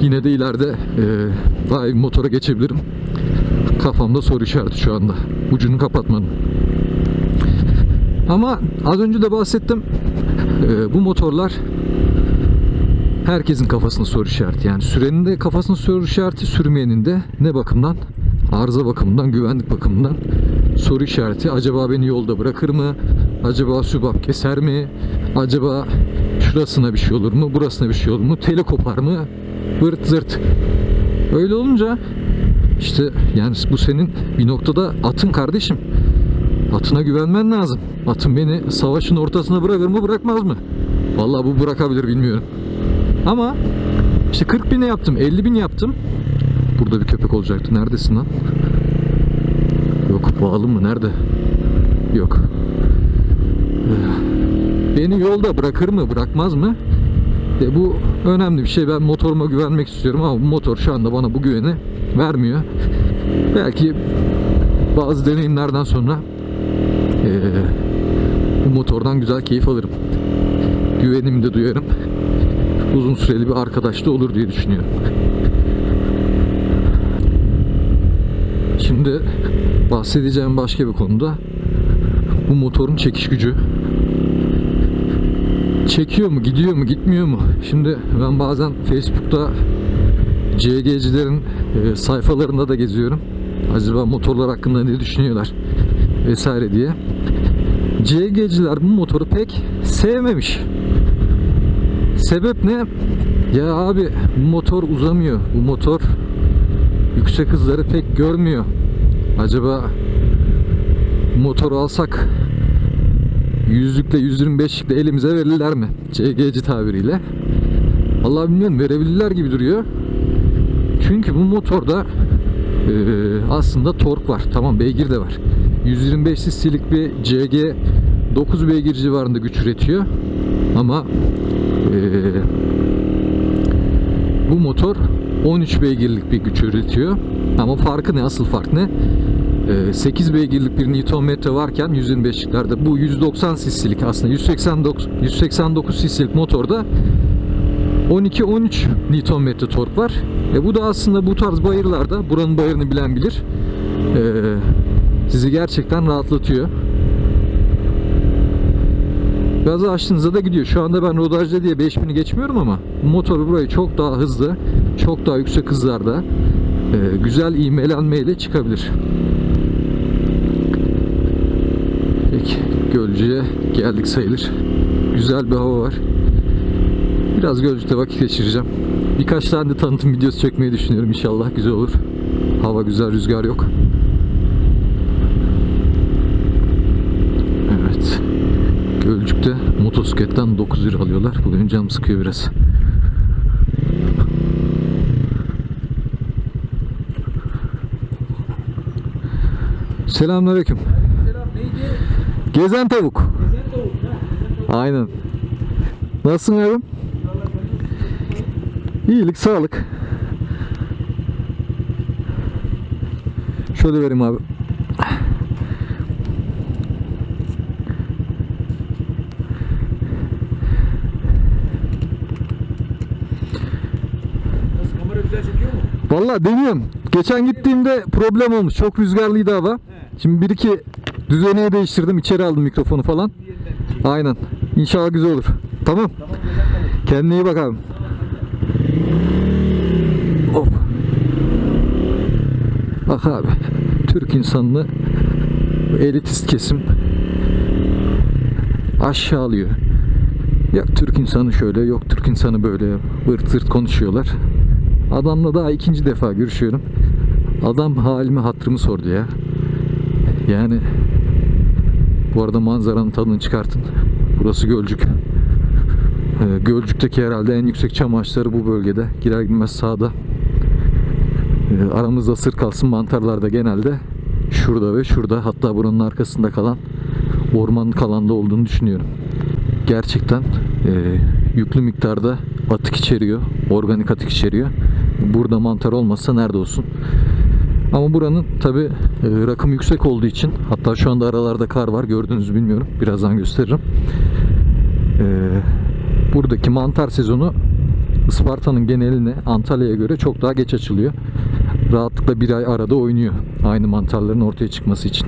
yine de ileride e, daha iyi motora geçebilirim. Kafamda soru işareti şu anda. Ucunu kapatmadım. Ama az önce de bahsettim. e, bu motorlar herkesin kafasında soru işareti. Yani sürenin de kafasında soru işareti, sürmeyenin de ne bakımdan? Arıza bakımından, güvenlik bakımından soru işareti. Acaba beni yolda bırakır mı? Acaba sübap keser mi? Acaba şurasına bir şey olur mu? Burasına bir şey olur mu? Tele kopar mı? Vırt zırt. Öyle olunca işte yani bu senin bir noktada atın kardeşim. Atına güvenmen lazım. Atın beni savaşın ortasına bırakır mı bırakmaz mı? Vallahi bu bırakabilir bilmiyorum. Ama işte 40 bine yaptım, 50 bin yaptım. Burada bir köpek olacaktı. Neredesin lan? Yok bağlı mı? Nerede? Yok. Beni yolda bırakır mı bırakmaz mı? De bu önemli bir şey. Ben motoruma güvenmek istiyorum ama motor şu anda bana bu güveni vermiyor. Belki bazı deneyimlerden sonra eee, bu motordan güzel keyif alırım. Güvenimi de duyarım. Uzun süreli bir arkadaş da olur diye düşünüyorum. Şimdi bahsedeceğim başka bir konuda bu motorun çekiş gücü. Çekiyor mu, gidiyor mu, gitmiyor mu? Şimdi ben bazen Facebook'ta CG'cilerin e, sayfalarında da geziyorum. Acaba motorlar hakkında ne düşünüyorlar vesaire diye. CG'ciler bu motoru pek sevmemiş. Sebep ne? Ya abi bu motor uzamıyor. Bu motor yüksek hızları pek görmüyor. Acaba bu motoru alsak yüzlükle 125'likle elimize verirler mi? CG'ci tabiriyle. Allah bilmiyorum verebilirler gibi duruyor. Çünkü bu motorda eee, aslında tork var. Tamam beygir de var. 125 cc'lik bir CG 9 beygir civarında güç üretiyor. Ama eee, bu motor 13 beygirlik bir güç üretiyor. Ama farkı ne? Asıl fark ne? Ee, 8 beygirlik bir Nm varken 125'liklerde bu 190 cc'lik aslında 189 189 cc'lik motorda 12-13 Nm tork var. E bu da aslında bu tarz bayırlarda buranın bayırını bilen bilir. Ee, sizi gerçekten rahatlatıyor. Gazı açtığınızda da gidiyor. Şu anda ben rodajda diye 5000'i geçmiyorum ama bu motor burayı çok daha hızlı, çok daha yüksek hızlarda e, güzel ivmelenmeyle çıkabilir. Peki Gölcük'e geldik sayılır. Güzel bir hava var. Biraz Gölcük'te vakit geçireceğim. Birkaç tane de tanıtım videosu çekmeyi düşünüyorum inşallah güzel olur. Hava güzel, rüzgar yok. Evet. Gölcük'te motosikletten 9 lira alıyorlar. Bu benim canım sıkıyor biraz. Selamünaleyküm. Gezen tavuk. Gezen tavuk ha. Aynen. Nasılsın abim? İyilik, sağlık. Şöyle vereyim abi. Vallahi deniyorum. Geçen gittiğimde problem olmuş. Çok rüzgarlıydı hava. Şimdi bir iki düzeneği değiştirdim. içeri aldım mikrofonu falan. Aynen. İnşallah güzel olur. Tamam. Tamam. Kendine iyi bak abi. Hop. Bak abi. Türk insanını elitist kesim aşağılıyor. Yok Türk insanı şöyle, yok Türk insanı böyle vırt zırt konuşuyorlar. Adamla daha ikinci defa görüşüyorum. Adam halimi hatırımı sordu ya. Yani bu arada manzaranın tadını çıkartın. Burası Gölcük. Ee, Gölcük'teki herhalde en yüksek çam ağaçları bu bölgede. Girer girmez sağda. Ee, aramızda sır kalsın mantarlar da genelde şurada ve şurada. Hatta buranın arkasında kalan ormanın kalanda olduğunu düşünüyorum. Gerçekten e, yüklü miktarda atık içeriyor. Organik atık içeriyor. Burada mantar olmasa nerede olsun? Ama buranın tabi rakım yüksek olduğu için hatta şu anda aralarda kar var gördünüz bilmiyorum. Birazdan gösteririm. Ee, buradaki mantar sezonu Isparta'nın geneline Antalya'ya göre çok daha geç açılıyor. Rahatlıkla bir ay arada oynuyor. Aynı mantarların ortaya çıkması için.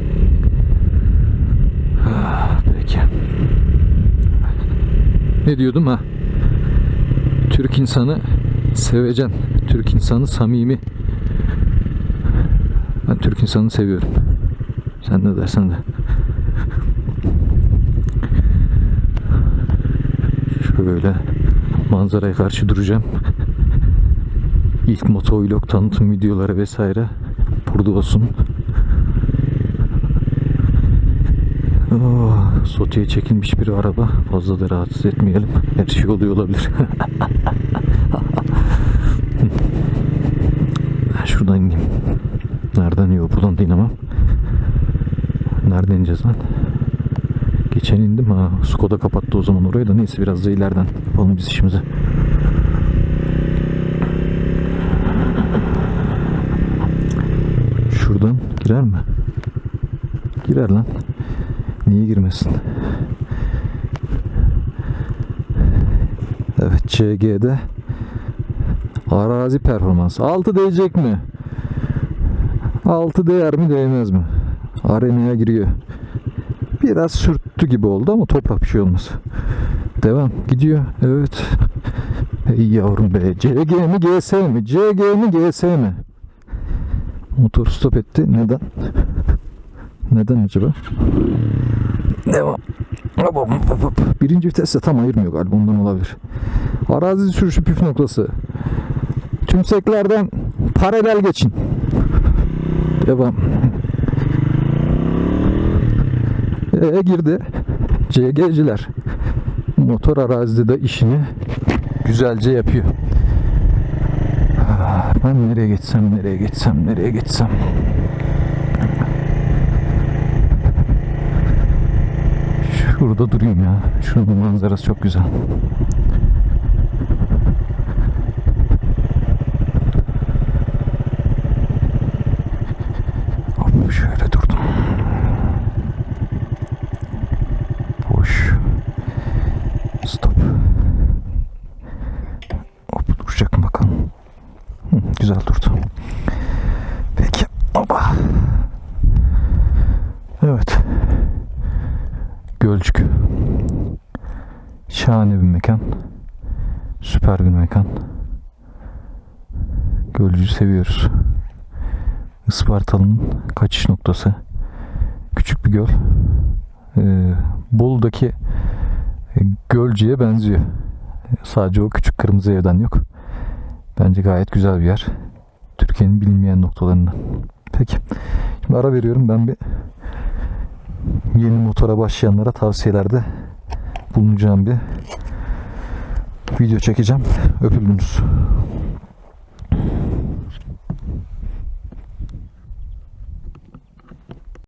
Ah, Peki. Ne diyordum ha? Türk insanı sevecen. Türk insanı samimi. İnsanını seviyorum. Sen ne dersen de. Şöyle manzaraya karşı duracağım. İlk motovlog tanıtım videoları vesaire burada olsun. Oh, sotiye çekilmiş bir araba. Fazla da rahatsız etmeyelim. Her şey oluyor olabilir. Ben Şuradan ineyim. Nereden iniyor? Buradan da inemem. Nereden ineceğiz lan? Geçen indim ha. Skoda kapattı o zaman orayı da. Neyse biraz da ileriden yapalım biz işimizi. Şuradan girer mi? Girer lan. Niye girmesin? Evet CG'de arazi performansı. 6 değecek mi? 6 değer mi değmez mi? Arenaya giriyor. Biraz sürttü gibi oldu ama toprak bir şey olmaz. Devam. Gidiyor. Evet. Ey yavrum be. CG mi GS mi? CG mi GS mi? Motor stop etti. Neden? Neden acaba? Devam. Hop. Birinci vitesle tam ayırmıyor galiba ondan olabilir. Arazi sürüşü püf noktası. Tümseklerden paralel geçin. Devam. E girdi. CG'ciler. Motor arazide de işini güzelce yapıyor. Ah, Ben nereye geçsem, nereye geçsem, nereye geçsem. Şurada durayım ya. Şuranın manzarası çok güzel. Hop şöyle durdum. Boş. Stop. Hop duracak mı bakalım. Hı, güzel durdu. Peki. Oba. Evet. Gölcük. Şahane bir mekan. Süper bir mekan. Gölcük'ü seviyoruz. Ispartalı'nın kaçış noktası. Küçük bir göl. Ee, Bolu'daki e, Gölcük'e benziyor. Sadece o küçük kırmızı evden yok. Bence gayet güzel bir yer. Türkiye'nin bilinmeyen noktalarından. Peki. Şimdi ara veriyorum. Ben bir yeni motora başlayanlara tavsiyelerde bulunacağım bir video çekeceğim. Öpüldünüz.